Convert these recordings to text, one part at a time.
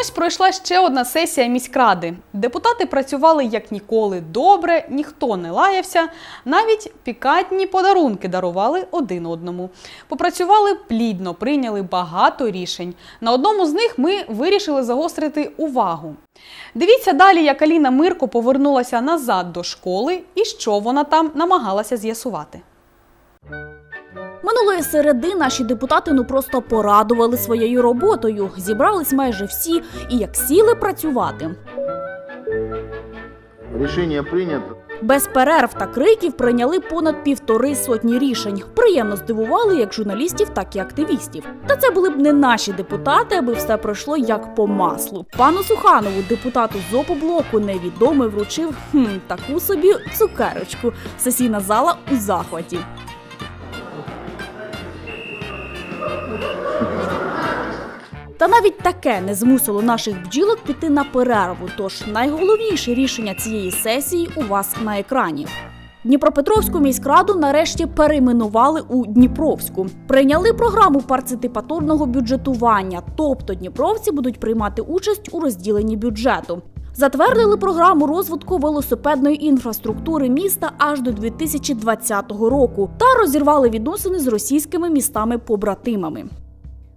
ось пройшла ще одна сесія міськради. Депутати працювали як ніколи добре, ніхто не лаявся, навіть пікантні подарунки дарували один одному. Попрацювали плідно, прийняли багато рішень. На одному з них ми вирішили загострити увагу. Дивіться далі, як Аліна Мирко повернулася назад до школи і що вона там намагалася з'ясувати. Минулої середи наші депутати ну просто порадували своєю роботою. Зібрались майже всі і як сіли працювати. Решение принято. Без перерв та криків прийняли понад півтори сотні рішень. Приємно здивували як журналістів, так і активістів. Та це були б не наші депутати, аби все пройшло як по маслу. Пану Суханову, депутату з опоблоку, невідомий вручив хм, таку собі цукерочку. Сесійна зала у захваті. Та навіть таке не змусило наших бджілок піти на перерву. Тож найголовніше рішення цієї сесії у вас на екрані. Дніпропетровську міськраду нарешті перейменували у Дніпровську. Прийняли програму парцитипаторного бюджетування, тобто дніпровці будуть приймати участь у розділенні бюджету. Затвердили програму розвитку велосипедної інфраструктури міста аж до 2020 року та розірвали відносини з російськими містами-побратимами.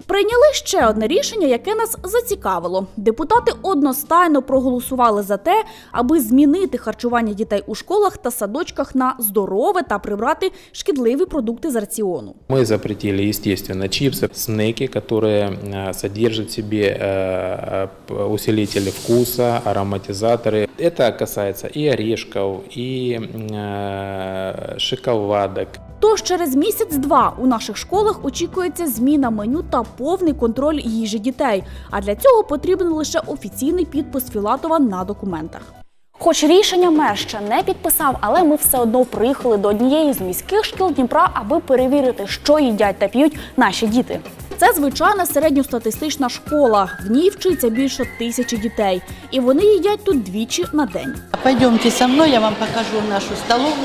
Прийняли ще одне рішення, яке нас зацікавило. Депутати одностайно проголосували за те, аби змінити харчування дітей у школах та садочках на здорове та прибрати шкідливі продукти з раціону. Мы запретили, естественно, чипсы, снеки, которые э, содержат в себе э, п- усилители вкуса, ароматизаторы. Это касается и орешков, и э, шоколадок. Тож через місяць-два у наших школах очікується зміна меню та повний контроль їжі дітей. А для цього потрібен лише офіційний підпис Філатова на документах. Хоч рішення мер ще не підписав, але ми все одно приїхали до однієї з міських шкіл Дніпра, аби перевірити, що їдять та п'ють наші діти. Це звичайна середньостатистична школа. В ній вчиться більше тисячі дітей, і вони їдять тут двічі на день. Пойдемте со мною, я вам покажу нашу столову.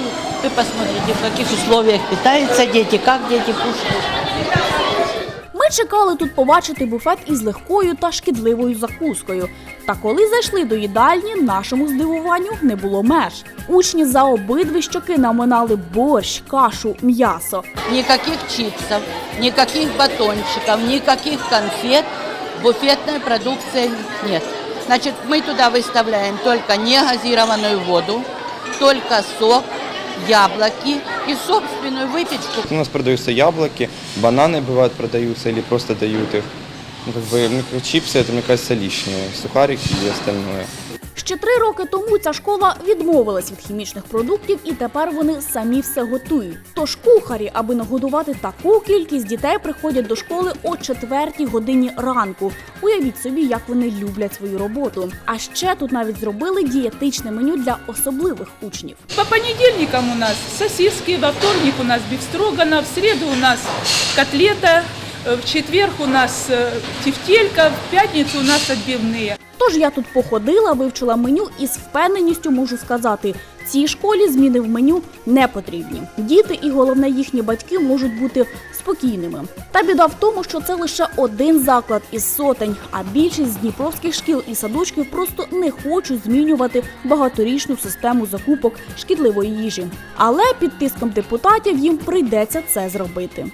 Ви посмотрите, в яких условиях питаються діти, як діти кушают. Ми чекали тут побачити буфет із легкою та шкідливою закускою. Та коли зайшли до їдальні, нашому здивуванню не було меж. Учні за обидві щоки наминали борщ, кашу, м'ясо. Никаких чипсов, никаких батончиков, никаких конфет, буфетной продукции нет. Значит, мы туда выставляем только негазированную воду, только сок, яблоки и собственную выпечку. У нас продаются яблоки, бананы бывают продаются или просто дают их. Ну, как бы, ну, как чипсы, это, мне кажется, лишнее. Сухарики и остальное. Ще три роки тому ця школа відмовилась від хімічних продуктів, і тепер вони самі все готують. Тож кухарі, аби нагодувати таку кількість дітей, приходять до школи о четвертій годині ранку. Уявіть собі, як вони люблять свою роботу. А ще тут навіть зробили дієтичне меню для особливих учнів. По понедельникам у нас сосиски, во вторник у нас бифстрогана, в среду у нас котлета, э, в четверг у нас э, тефтелька, в пятницу у нас отбивные. Тож я тут походила, вивчила меню і з впевненістю можу сказати, цій школі зміни в меню не потрібні. Діти і головне їхні батьки можуть бути спокійними. Та біда в тому, що це лише один заклад із сотень, а більшість з дніпровських шкіл і садочків просто не хочуть змінювати багаторічну систему закупок шкідливої їжі. Але під тиском депутатів їм прийдеться це зробити.